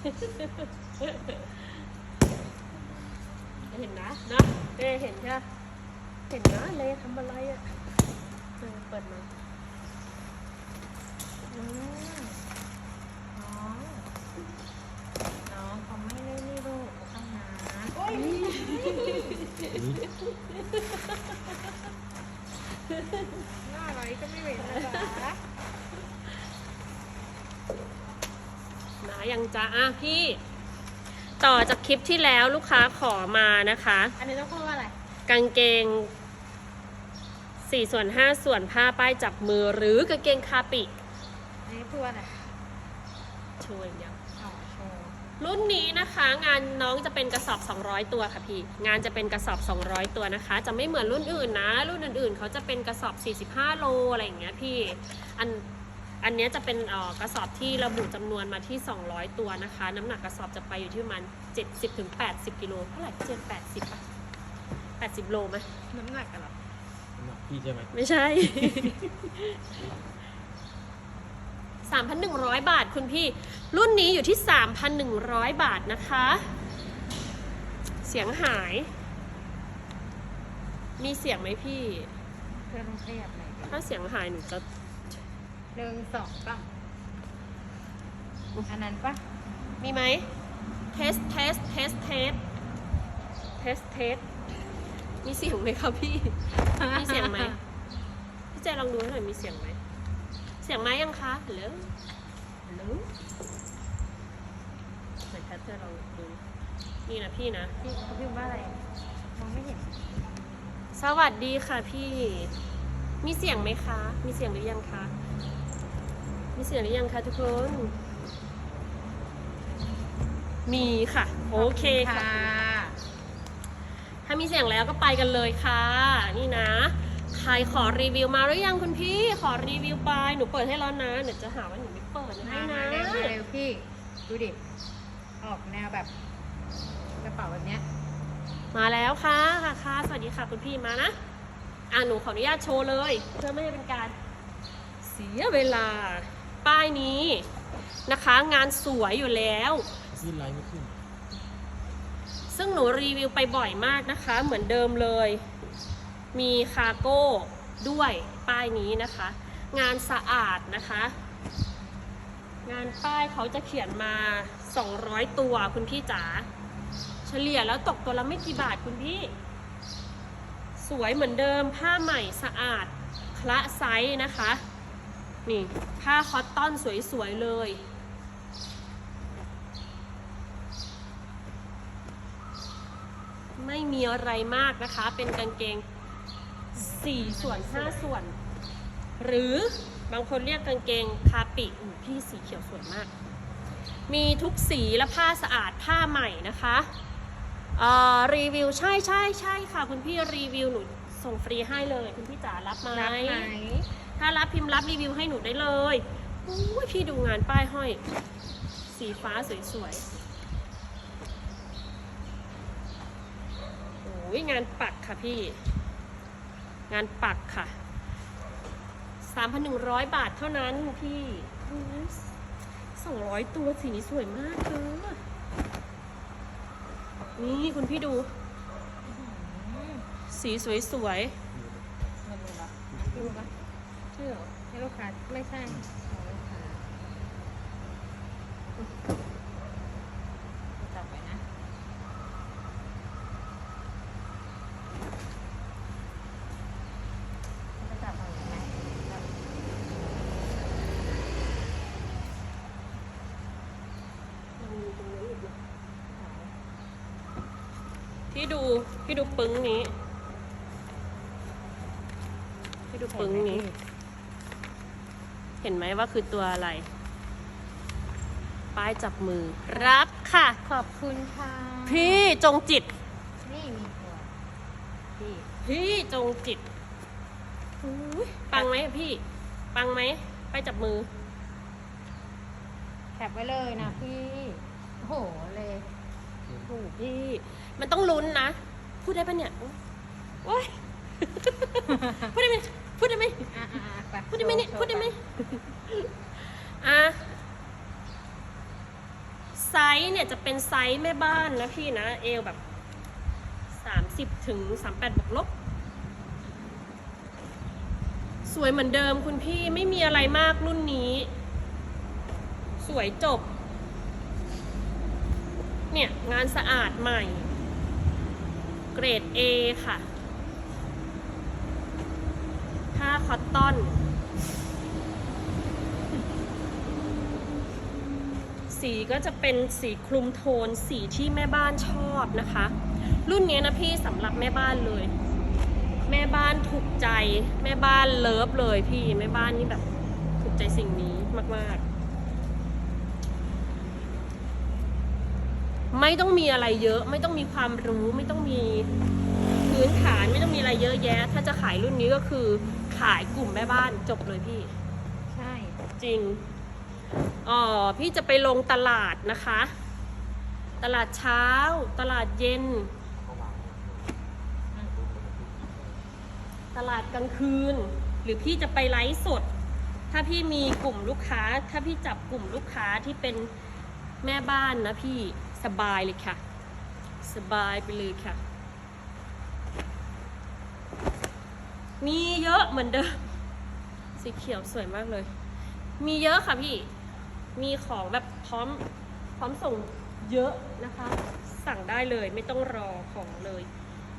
เห็นนะนะเอเห็นใช่ปะเห็นนะเลทำอะไรอะเออเปิดมาอืมน้องน้องเขาไม่ได้นี่ลูกเขาเข้าน้ำโอ้ยหน้าไรก็ไม่เว้นนะจ๊ะ นะ ยังจะอะพี่ต่อจากคลิปที่แล้วลูกค้าขอมานะคะ อันนี้ต้องพูดว่าอะไร กางเกง4ส่วน5ส่วนผ้าป้ายจับมือหรือกางเกงคาปิอันนี้พูดว่าอะไรช่วยเดียวอ๋อโชว์รุ่นนี้นะคะงานน้องจะเป็นกระสอบ 200 ตัวค่ะพี่ งานจะเป็นกระสอบ 200 ตัวนะคะ จะไม่เหมือนรุ่นอื่นนะ รุ่นอื่นๆ เขาจะเป็นกระสอบ 45 โลอะไรอย่างเงี้ยพี่ อัน อันเนี้ยจะเป็นเอ่อกระสอบที่ระบุจำนวนมาที่ 200 ตัวนะคะ น้ำหนักกระสอบจะไปอยู่ที่ประมาณ 70ถึง80 กิโลเท่าไหร่เจ็ดแปดสิบอะ80โลไหมน้ำหนักกันเหรอสำหรับพี่ใช่ไหมไม่ใช่ 3,100 บาทคุณพี่ รุ่นนี้อยู่ที่ 3,100 บาทนะคะ เสียงหาย มีเสียงไหมพี่เพื่อนต้องขยับหน่อยดิถ้าเสียงหายหนูจะ หนึ่งสองป่ะอันนั้นปะมีไหมเทสเทสเทสเทสเทสเทสมีเสียงไหมคะพี่ มีเสียงไหมพี่เจลองดูให้หน่อยมีเสียงไหม เสียงไหมยังคะหรือหรือไหนแพทเธอลองดูนี่นะพี่นะพี่เขาพิมพ์ว่าอะไรมองไม่เห็น สวัสดีค่ะพี่ มีเสียงไหมคะ มีเสียงหรือยังคะ มีเสียงหรือยังคะทุกคน มีค่ะ โอเคค่ะ ถ้ามีเสียงแล้วก็ไปกันเลยค่ะ นี่นะ ใครขอรีวิวมาหรือยังคุณพี่ ขอรีวิวไป หนูเปิดให้แล้วนะเดี๋ยวจะหาว่าหนูไม่เปิดให้มานะมาเร็วมาเร็วพี่ ดูดิ ออกแนวแบบกระเป๋าแบบเนี้ย มาแล้วค่ะค่ะค่ะ สวัสดีค่ะคุณพี่มานะ อะหนูขออนุญาตโชว์เลย เพื่อไม่ให้เป็นการเสียเวลา ป้ายนี้นะคะ งานสวยอยู่แล้วยื่นไลน์ไม่ขึ้น ซึ่งหนูรีวิวไปบ่อยมากนะคะ เหมือนเดิมเลย มีคาร์โก้ด้วยป้ายนี้นะคะ งานสะอาดนะคะ งานป้ายเขาจะเขียนมา 200 ตัวคุณพี่จ๋าเฉลี่ยแล้วตกตัวละไม่กี่บาทคุณพี่ สวยเหมือนเดิมผ้าใหม่สะอาดคละไซส์นะคะ นี่ผ้าคอตตอนสวยๆเลย ไม่มีอะไรมากนะคะ เป็นกางเกง 4 ส่วน 5 ส่วน หรือบางคนเรียกกางเกงคาปิอู้พี่สีเขียวสวยมาก มีทุกสีและผ้าสะอาดผ้าใหม่นะคะอ่อรีวิวใช่ใช่ใช่ค่ะ คุณพี่รีวิวหนู ส่งฟรีให้เลยคุณพี่จ๋ารับไหมรับไหมถ้ารับพิมพ์รับรีวิวให้หนูได้เลยอุ้ยพี่ดูงานป้ายห้อย สีฟ้าสวยๆโอ้ยงานปักค่ะพี่ งานปักค่ะ 3,100 บาทเท่านั้นพี่สองร้อยตัวสีนี้สวยมากเลยนี่คุณพี่ดู สีสวยไม่รู้ละไม่รู้ปะๆใช่เหรอให้ลูกค้าไม่ใช่ของลูกค้าจับไว้นะ จะจับเอาอย่างไรจับมันมีตรงนี้อีกเหรอพี่ดูพี่ดูปึ้งนี้ พี่ดู ปึ้งนี้ เห็นไหมว่าคือตัวอะไร ป้ายจับมือ รักค่ะ ขอบคุณค่ะพี่จงจิต นี่มีตัวพี่พี่จงจิตอุ๊ยปังไหมอะพี่ ปังไหมป้ายจับมือ แคปไว้เลยนะพี่โอ้โหเลยโอ้โหพี่ มันต้องลุ้นนะ พูดได้ปะเนี่ยโอ๊ยพูดได้ไหม พูดได้ไหมอะอะอะปพูดได้ไหมเนี่ย โชว์พูดได้ไหมโชว์อะไซส์เนี่ยจะเป็นไซส์แม่บ้านนะพี่นะ เอวแบบ30ถึง38บวกลบ สวยเหมือนเดิมคุณพี่ไม่มีอะไรมากรุ่นนี้ สวยจบ เนี่ย งานสะอาดใหม่ เกรด A ค่ะ ผ้า คอตตอน สีก็จะเป็นสีคลุมโทนสีที่แม่บ้านชอบนะคะ รุ่นนี้นะพี่สำหรับแม่บ้านเลย แม่บ้านถูกใจ แม่บ้านเลิฟเลยพี่แม่บ้านนี่แบบถูกใจสิ่งนี้มากๆไม่ต้องมีอะไรเยอะ ไม่ต้องมีความรู้ ไม่ต้องมีพื้นฐาน ไม่ต้องมีอะไรเยอะแยะ ถ้าจะขายรุ่นนี้ก็คือ ขายกลุ่มแม่บ้านจบเลยพี่ ใช่ จริงอ๋อพี่จะไปลงตลาดนะคะ ตลาดเช้า ตลาดเย็น ตลาดกลางคืน หรือพี่จะไปไลฟ์สด ถ้าพี่มีกลุ่มลูกค้า ถ้าพี่จับกลุ่มลูกค้าที่เป็นแม่บ้านนะพี่สบายเลยค่ะ สบายไปเลยค่ะ มีเยอะเหมือนเดิม สีเขียวสวยมากเลย มีเยอะค่ะพี่ มีของแบบพร้อมพร้อมส่งเยอะนะคะ สั่งได้เลยไม่ต้องรอของเลย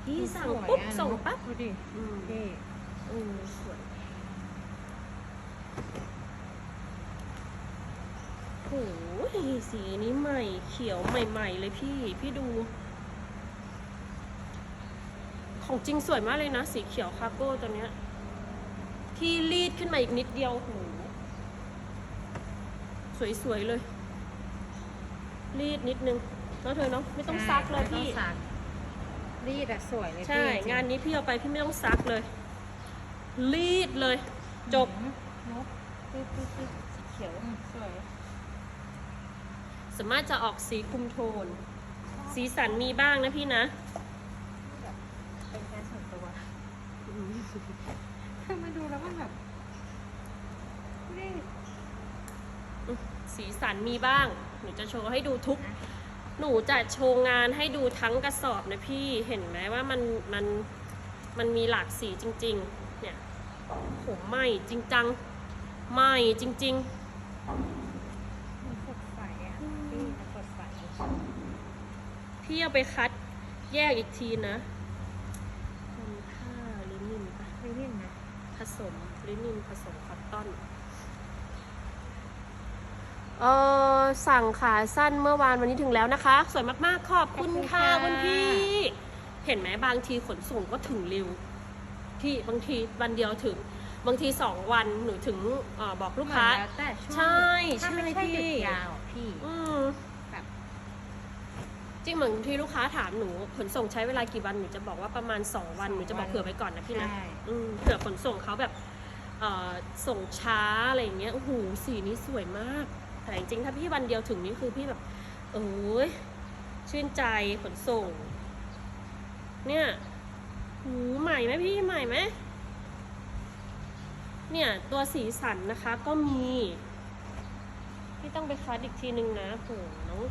พี่สั่งปุ๊บสวยอะส่งปั๊บดูดิอืมเท่อืมสวยโหสีนี้ใหม่เขียวใหม่ ๆ เลยพี่ พี่ดู ของจริงสวยมากเลยนะ สีเขียวคาร์โก้ตัวเนี้ย ที่รีดขึ้นมาอีกนิดเดียวโหสวยๆเลย รีดนิดนึงเนาะเธอเนาะไม่ต้องซักเลยไม่ต้อพี่งซักรีดอะสวยเลยใช่พี่จริงานนี้พี่เอาไปพี่ไม่ต้องซักเลย รีดเลย จบอืมนกปึ๊บปึ๊บปึ๊บสีเขียวอืมสวยสามารถจะออกสีคุมโทน สีสันมีบ้างนะพี่นะ แบบเป็นแค่ส่วนตัว คือมาดูแล้วมันแบบนี่สีสันมีบ้าง หนูจะโชว์ให้ดูทุก หนูจะโชว์งานให้ดูทั้งกระสอบนะพี่ เห็นไหมว่ามันมันมันมีหลากสีจริง ๆ เนี่ยโหใหม่จริงจังใหม่จริงมันสดใสอะพี่มันสดใสๆพี่เอาไปคัดแยกอีกทีนะเป็นผ้าลินินปะ ไม่เห็นนะ ผ สมลินินผสมคอตตอนเออสั่งขาสั้นเมื่อวานวันนี้ถึงแล้วนะคะ สวยมากๆ ขอบคุณค่ะคุณพี่ เห็นไหมบางทีขนส่งก็ถึงเร็ว พี่บางทีวันเดียวถึง บางทีสองวันหนูถึงเออบอกลูกค้า แล้วแต่ช่วงใช่ถ้าไม่ใช่ใช่พี่ หยุดยาวอะพี่ อืมแบบ จริงเหมือนที่ลูกค้าถามหนูขนส่งใช้เวลากี่วันหนูจะบอกว่าประมาณ 2 วันหนูจะบอกเผื่อไว้ก่อนนะพี่นะใช่ อืมเผื่อขนส่งเขาแบบเอ่อส่งช้าอะไรอย่างเงี้ยโอ้โหสีนี้สวยมาก แต่จริงๆถ้าพี่วันเดียวถึงนี่คือพี่แบบเอ้ยชื่นใจขนส่ง เนี่ยหูใหม่ไหมพี่ใหม่ไหมเนี่ยตัวสีสันนะคะก็มี พี่ต้องไปคัดอีกทีนึงนะโหน้อง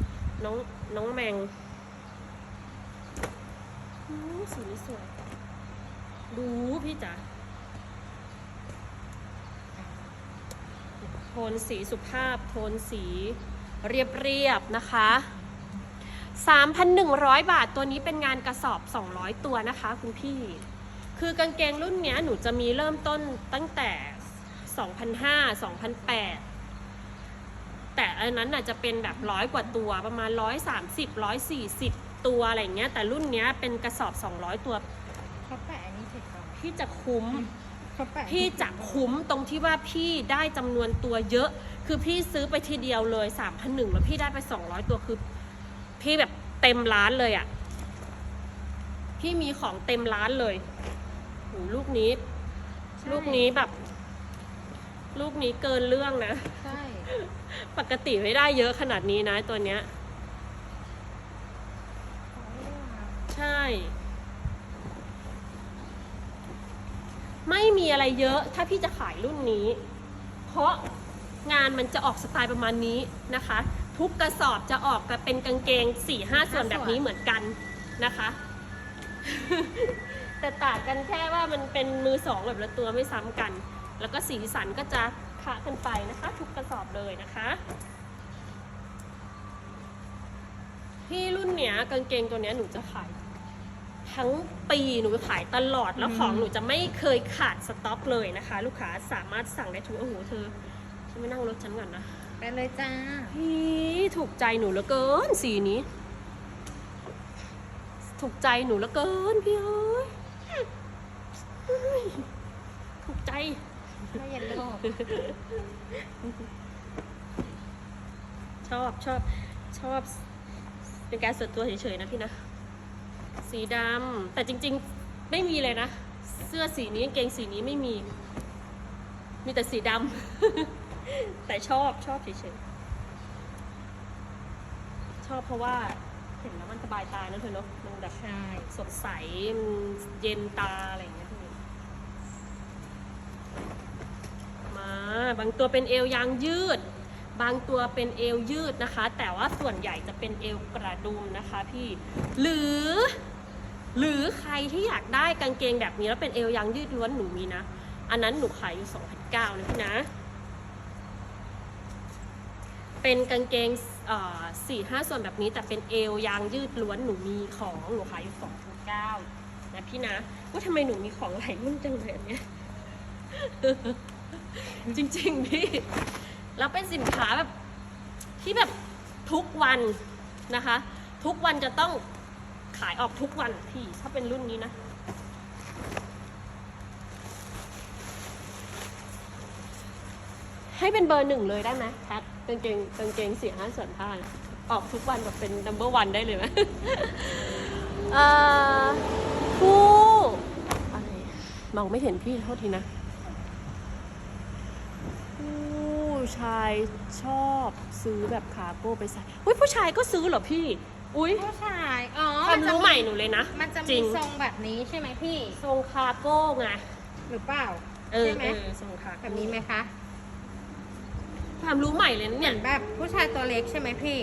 น้องน้องแมงอู้สีนี้สวย ดูพี่จ๋าโทนสีสุภาพ โทนสีเรียบๆนะคะ 3,100 บาทตัวนี้เป็นงานกระสอบ 200 ตัวนะคะ คุณพี่ คือกางเกงรุ่นเนี้ยหนูจะมีเริ่มต้นตั้งแต่ 2,500 2,800 แต่อันนั้นน่ะจะเป็นแบบร้อยกว่าตัวประมาณ 130 140 ตัวอะไรอย่างเงี้ยแต่รุ่นเนี้ยเป็นกระสอบ 200 ตัวเขาแปะอันนี้เสร็จก่อนพี่จะคุ้ม เขาแปะพี่จะคุ้มตรงที่ว่าพี่ได้จำนวนตัวเยอะ คือพี่ซื้อไปทีเดียวเลย3 0 0แล้วพี่ได้ไป 200 ตัวคือ พี่แบบเต็มร้านเลยอะ่ะ พี่มีของเต็มร้านเลยโหลูกนี้ใช่ลูกนี้แบบ ลูกนี้เกินเรื่องนะ ใช่ ปกติไม่ได้เยอะขนาดนี้นะตัวเนี้ยเขาเรียกว่าใช่ ไม่มีอะไรเยอะถ้าพี่จะขายรุ่นนี้ เพราะงานมันจะออกสไตล์ประมาณนี้นะคะ ทุกกระสอบจะออกกับเป็นกางเกง4ี่ห้าส่วนแบบนี้เหมือนกันนะคะ แต่ต่างกันแค่ว่ามันเป็นมือสองแบบละตัวไม่ซ้ำกัน แล้วก็สีสันก็จะคะกันไปนะคะ ทุกกระสอบเลยนะคะที่รุ่นเนี้ยกางเกงตัวเนี้ยหนูจะขาย ทั้งปีหนูขายตลอดแล้วอืมของหนูจะไม่เคยขาดสต็อกเลยนะคะ ลูกค้าสามารถสั่งได้ทุกโอ้โหเธอฉันไม่นั่งรถฉันก่อนนะไปเลยจ้าพี่ถูกใจหนูเหลือเกินสีนี้ ถูกใจหนูเหลือเกินพี่เอ้ยเฮ้ยถูกใจไม่ เย็นโลกชอบชอบชอบ เป็นการส่วนตัวเฉยๆนะพี่นะ สีดำแต่จริง ๆ ไม่มีเลยนะ เสื้อสีนี้กางเกงสีนี้ไม่มี มีแต่สีดำแต่ชอบชอบเฉยๆ ชอบเพราะว่าเห็นแล้วมันสบายตานะเธอเนาะมันแบบใช่สดใสมันเย็นตาอะไรอย่างเงี้ยพี่มา บางตัวเป็นเอวยางยืด บางตัวเป็นเอวยืดนะคะ แต่ว่าส่วนใหญ่จะเป็นเอวกระดุมนะคะพี่ หรือ หรือใครที่อยากได้กางเกงแบบนี้แล้วเป็นเอวยางยืดล้วนหนูมีนะ อันนั้นหนูขายอยู่2,009นะพี่นะ เป็นกางเกงสี่ห้าส่วนแบบนี้แต่เป็นเอวยางยืดล้วนหนูมีของหนูขายอยู่2,009นะพี่นะว่าทำไมหนูมีของหลายรุ่นจังเลยอันเนี้ย จริง ๆ พี่ แล้วเป็นสินค้าแบบที่แบบทุกวันนะคะ ทุกวันจะต้องขายออกทุกวันพี่ ถ้าเป็นรุ่นนี้นะให้เป็นเบอร์หนึ่งเลยได้ไหมแพทกางเกงกางเกงสี่ห้าส่วนผ้าออกทุกวันแบบเป็น number one ได้เลยไหมเอ่อผู้อะไรมองไม่เห็นพี่โทษทีนะ ชายชอบซื้อแบบคาร์โก้ไปใส่อุ้ยผู้ชายก็ซื้อเหรอพี่ อุ้ยผู้ชายอ๋อความรู้ใหม่หนูเลยนะ มันจะจริมีงทรงแบบนี้ใช่ไหมพี่ ทรงคาร์โก้ไงหรือเปล่า เออใช่ไหม เออทรงคาร์โก้แบบนี้ไหมคะ ความรู้ใหม่เลยนะเหเนี่มืยอนแบบผู้ชายตัวเล็กใช่ไหมพี่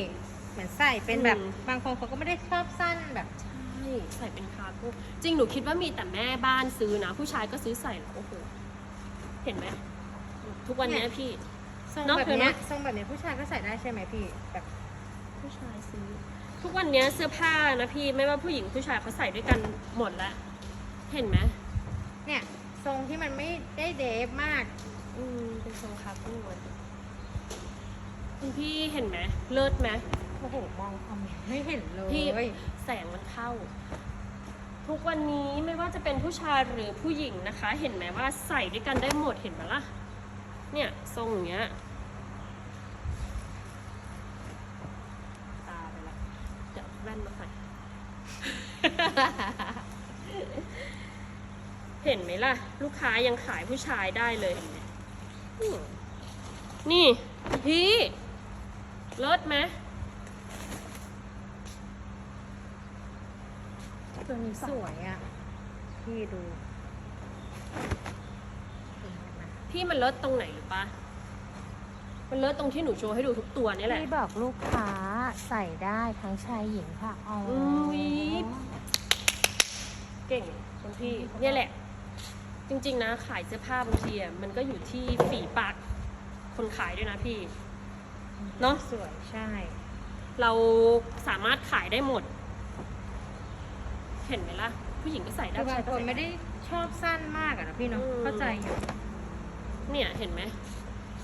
เหมือนใส่เป็นแบบอืม บางคนเขาก็ไม่ได้ชอบสั้นแบบ ใช่ใส่เป็นคาร์โก้จริงหนูคิดว่ามีแต่แม่บ้านซื้อนะ ผู้ชายก็ซื้อใส่เหรอโอ้โหเห็นไหมทุกวันเนี้ยพี่ ทรงเนอะแบบเธอเนี้ยเนอะ ทรงแบบนี้ผู้ชายก็ใส่ได้ใช่ไหมพี่แบบผู้ชายซื้อ ทุกวันเนี้ยเสื้อผ้านะพี่ไม่ว่าผู้หญิงผู้ชายเขาใส่ด้วยกันหมดแล้วเห็นไหมเนี่ยทรงที่มันไม่ได้เดฟมากอืมเป็นทรงคาร์โก้อะคุณพี่เห็นไหมเลิศไหม โอ้โหมองคอมเมนต์ไม่เห็นเลยพี่ แสงมันเข้า ทุกวันนี้ไม่ว่าจะเป็นผู้ชายหรือผู้หญิงนะคะ เห็นไหมว่าใส่ด้วยกันได้หมดเห็นไหมล่ะเนี่ยทรงอย่างเงี้ยตาไปละเดี๋ยวเอาแว่นมาใส่ เห็นไหมล่ะ ลูกค้ายังขายผู้ชายได้เลยเห็นไหมอืมนี่พี่เลิศไหมตัวนี้สวยอะ พี่ดูเห็นไหมพี่มันเลิศตรงไหนหรือปะมันเลิศตรงที่หนูโชว์ให้ดูทุกตัวนี่แหละ พี่บอกลูกค้าใส่ได้ทั้งชายหญิงค่ะอ๋อออุ๊ย เก่งคุณพี่เนี่ยแหละ จริง ๆ นะ ขายเสื้อผ้าบางทีอะมันก็อยู่ที่ฝีปากคนขายด้วยนะพี่เนอะสวยใช่ เราสามารถขายได้หมด เห็นไหมล่ะ ผู้หญิงก็ใส่ได้แต่บางผู้ชยคก็นใส่ไม่ได้ชอบสั้นมากอะนะพี่เนาะอืมเข้าใจอยู่เนี่ยเห็นไหม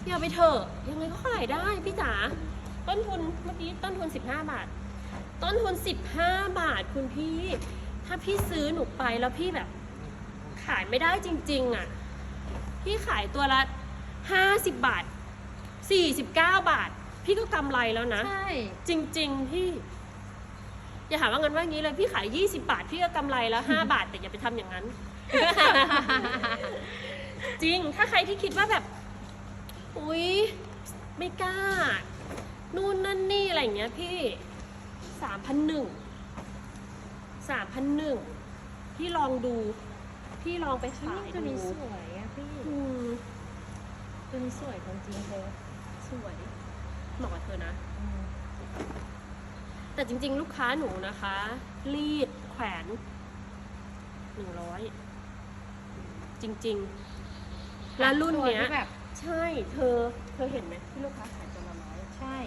พี่เอาไปเถอะยังไงก็ขายได้พี่จ๋าต้นทุนเมื่อกี้ต้นทุน 15 บาท ต้นทุน 15 บาทคุณพี่ ถ้าพี่ซื้อหนูไปแล้วพี่แบบ ขายไม่ได้จริง ๆ อะ พี่ขายตัวละ50บาท49บาท พี่ก็กำไรแล้วนะ ใช่จริง ๆ พี่ อย่าหาว่างั้นว่างี้เลย พี่ขาย20บาท พี่ก็กำไรแล้ว5บาท แต่อย่าไปทำอย่างนั้น จริง ถ้าใครที่คิดว่าแบบ อุ๊ย ไม่กล้า นู่นนั่นนี่อะไรอย่างเงี้ยพี่สามพันหนึ่ง สามพันหนึ่งพี่ลองดูพี่ลองไปขายตัวดูนี้สวยอะพี่อืมตัวนี้สวยจริงๆเธอวยเหมาะกับเธอนะ อืมแต่จริง ๆ ลูกค้าหนูนะคะ รีดแขวนหนึ่งร้อยจริงๆแล้วรุ่นเนี้ยตัวที่แบบ ใช่ เธอ เธอเห็นไหมที่ลูกค้าขายตัวละร้อย ใช่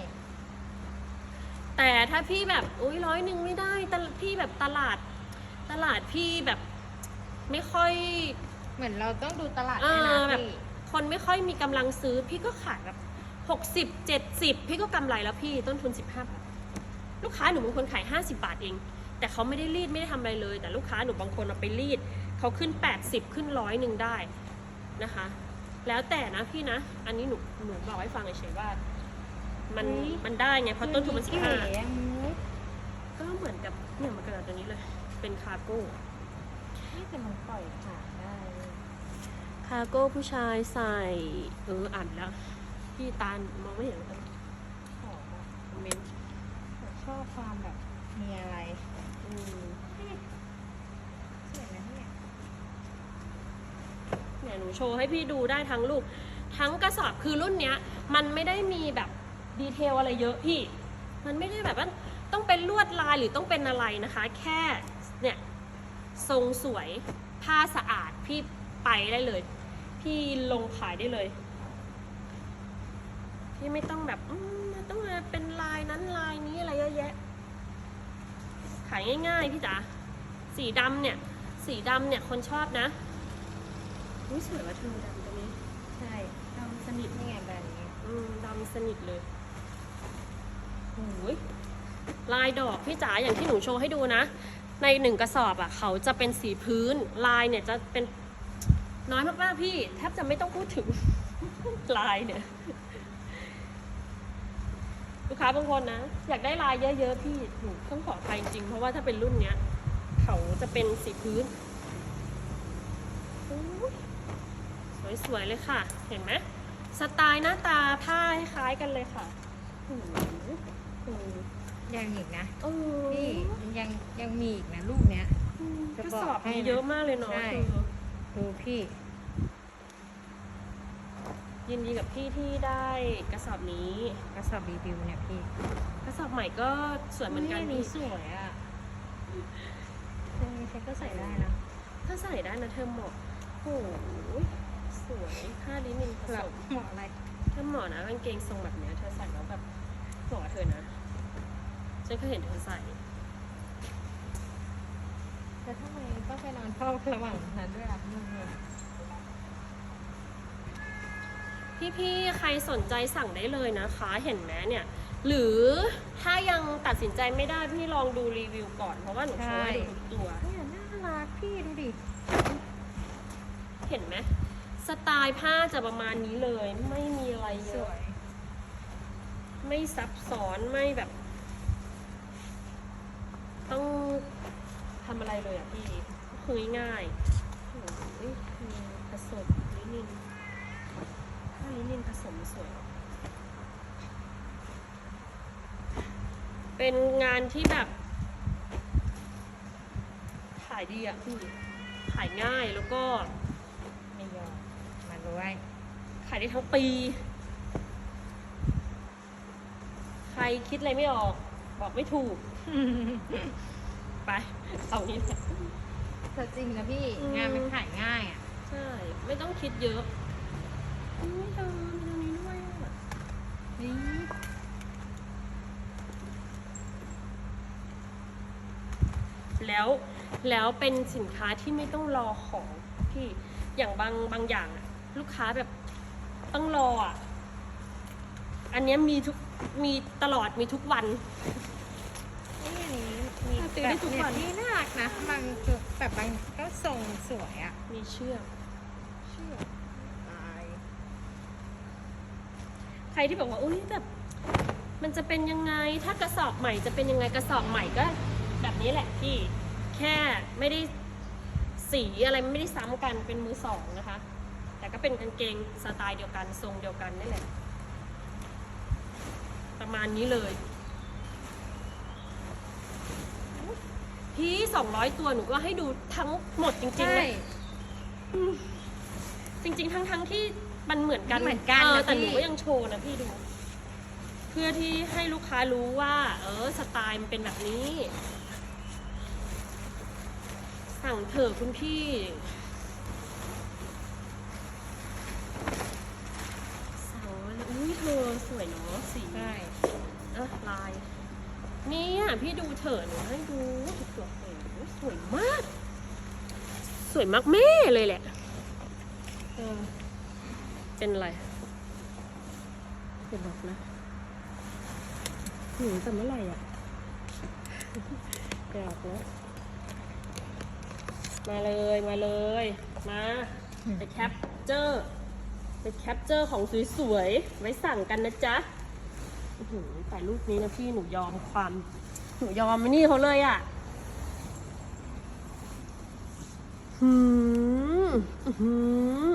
แต่ถ้าพี่แบบอุ้ยร้อยหนึ่งไม่ได้แต่พี่แบบตลาดตลาดพี่แบบไม่ค่อยเหมือนเราต้องดูตลาดเอด้วยอนะแบบพี่คนไม่ค่อยมีกำลังซื้อ พี่ก็ขายแบบหกสิบเจ็ดสิบพี่ก็กำไรแล้วพี่ต้นทุนสิบห้าบาทลูกค้าหนูบางคนขายห้าสิบาทเอง แต่เขาไม่ได้รีดไม่ได้ทำอะไรเลย แต่ลูกค้าหนูบางคนเอาไปรีดเขาขึ้นแปดสิบขึ้นร้อยหนึ่งได้นะคะ แล้วแต่นะพี่นะ อันนี้หนูหนูบอกให้ฟังเฉยๆว่า มันมันได้ไงเพราะต้นทุนมันสิบห้าเก๋อะมุกก็เหมือนกับเนี่ยมันกระดาษตัวนี้เลย เป็นคาร์โก้นี่แต่มันปล่อยขาได้เลยคาร์โก้ผู้ชายใส่เอออ่านแล้วพี่ตาลมองไม่เห็นเลยขอแบบคอมเมนต์ชอบความแบบมีอะไรอืมสวยนะเนี่ยเนี่ยหนูโชว์ให้พี่ดูได้ทั้งลูก ทั้งกระสอบคือรุ่นเนี้ย มันไม่ได้มีแบบ ดีเทลอะไรเยอะพี่ มันไม่ได้แบบว่าต้องเป็นลวดลายหรือต้องเป็นอะไรนะคะ แค่เนี่ยทรงสวยผ้าสะอาดพี่ไปได้เลย พี่ลงขายได้เลย พี่ไม่ต้องแบบอืมมันต้องมาเป็นลายนั้นลายนี้อะไรเยอะแยะ ขายง่ายๆพี่จ๋าสีดำเนี่ย สีดำเนี่ยคนชอบนะนี่สวยว่าเธอดำตรงนี้ ใช่ดำสนิทนี่ไงแบรนด์นี้ อืมดำสนิทเลยโอ้ย ลายดอกพี่จ๋าอย่างที่หนูโชว์ให้ดูนะ ในหนึ่งกระสอบอะ เขาจะเป็นสีพื้นลายเนี่ยจะเป็นน้อยมากๆพี่ แทบจะไม่ต้องพูดถึงลายเนี่ย ลูกค้าบางคนนะ อยากได้ลายเยอะๆพี่หนูต้องขออภัยจริงๆเพราะว่าถ้าเป็นรุ่นเนี้ย เขาจะเป็นสีพื้นสวยๆเลยค่ะ เห็นไหมสไตล์หน้าตาผ้าคล้ายกันเลยค่ะ โอ้โหโอ้โหยังอีกนะเออพี่ยังยังมีอีกนะลูกเนี้ยกระสอบมีเยอะมากเลยเนาะใช่ คือดูพี่ ยินดีกับพี่ที่ได้กระสอบนี้ กระสอบรีวิวเนี่ยพี่กระสอบใหม่ก็สวยเหมือนกันนี่พี่สวยอะเรื่องนี้ฉันก็ใส่ได้นะถ้าใส่ได้นะเธอเหมาะโอ้โหสวยผ้าลินินผเหสมาะมเหมาะอะไรถ้าเหมาะนะกางเกงทรงแบบเนี้ยเธอใส่แล้วแบบเหมาะกับเธอนะ ฉันเคยเห็นเธอใส่ แต่ทำไมต้องไปนอนเฝ้าระหว่างนั้นด้วยอะมึงเนี่ยพี่ๆ ใครสนใจสั่งได้เลยนะคะ เห็นไหมเนี่ย หรือถ้ายังตัดสินใจไม่ได้พี่ลองดูรีวิวก่อน เพราะว่าหนูโชว์ให้ดูทุกตัว เนี่ยน่ารักพี่ดูดิเห็นไหมสไตล์ผ้าจะประมาณนี้เลย ไม่มีอะไรเยสอะวยไม่ซับซ้อนไม่แบบ ต้องทำอะไรเลยอะพี่คือง่ายๆโอ้ยมีผสมลินินถ้าลินินผสมสวยออกเป็นงานที่แบบ ขายดีอะพี่ขายง่ายแล้วก็ไม่ยอมมาด้วยขายได้ทั้งปี ใครคิดอะไรไม่ออก บอกไม่ถูก ไปเอานี้แหละแต่จริงนะพี่อืมงานมันขายง่ายอะ ใช่ ไม่ต้องคิดเยอะอุ๊ยเธอมีตรงนี้ด้วยอะนี่แล้วแล้วเป็นสินค้าที่ไม่ต้องรอของพี่อย่างบางบางอย่างอะลูกค้าแบบต้องรออะ อันเนี้ยมีทุกมีตลอดมีทุกวันนี่อันนี้ มีตื่นแบได้ทุกเนี่ยวันนี่น่ารักนะบางคือแบบบางก็ทรงสวยอะ มีเชือกเชื่อตายใครที่บอกว่าอุ้ยแบบมันจะเป็นยังไงถ้ากระสอบใหม่จะเป็นยังไงกระสอบใหม่ก็ แบบนี้แหละพี่แค่ไม่ได้สีอะไรไม่ได้ซ้ำกันเป็นมือสองนะคะ แต่ก็เป็นกางเกงสไตล์เดียวกันทรงเดียวกันนี่แหละประมาณนี้เลย พี่สองร้อยตัวหนูก็ให้ดูทั้งหมดจริงๆใช่เลยอืมจริง ๆ ทั้งทั้งๆที่มันเหมือนกันเหมือนกันเออนะแต่หนูพี่ก็ยังโชว์นะพี่ดูใพื่อที่ให้ลูกค้ารู้ว่า เออสไตล์มันเป็นแบบนี้ สั่งเถอะคุณพี่ สั่งมาเลยอุ้ยเธอสวยเนาะสี ใช่ เออลาย นี่อะพี่ดูเถอะหนูให้ดูตัวโอ้โหสวยมาก สวยมากแม่เลยแหละเออเป็นอะไรเดี๋ยวบอกนะหนูแต่เมื่อไหร่อะเดี๋ยวบอกนะมาเลยมาเลย มาไปแคปเจอร์ไปแคปเจอร์ของสวยๆไว้สั่งกันนะจ๊ะอื้อหือแต่รูปนี้นะพี่หนูยอมความ หนูยอมนี่เขาเลยอะหืมอื้อหือ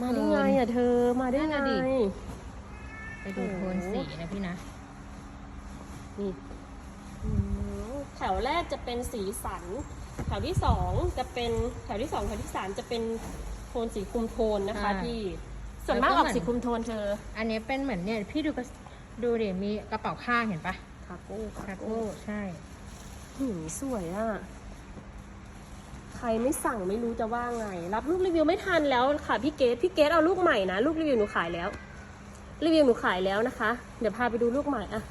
มาได้ไงอะเธอ มาได้ไงไปดูโทนสีนะพี่นะ นี่อื้อหือแถวแรกจะเป็นสีสัน แถวที่สองจะเป็นแถวที่สองแถวที่สามจะเป็นโทนสีคุมโทนนะคะอ่า พี่ส่วนมากแล้วอก็อกเหมือนสีคุมโทนเธอ อันนี้เป็นเหมือนเนี่ย พี่ดูกระดูดิมีกระเป๋าข้างเห็นปะ คาโก้คาโก้ ใช่หืมสวยอะ ใครไม่สั่งไม่รู้จะว่าไง รับลูกรีวิวไม่ทันแล้วค่ะพี่เกดพี่เกดเอาลูกใหม่นะลูกรีวิวหนูขายแล้ว รีวิวหนูขายแล้วนะคะ เดี๋ยวพาไปดูลูกใหม่อะ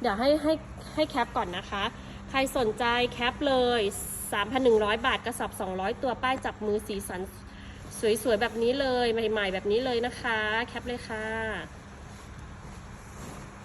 เดี๋ยวให้ให้ให้แคปก่อนนะคะ ใครสนใจแคปเลย 3,100 บาทกระสอบ200 ตัวป้ายจับมือสีสันสวยๆแบบนี้เลยใหม่ ๆ แบบนี้เลยนะคะ แคปเลยค่ะ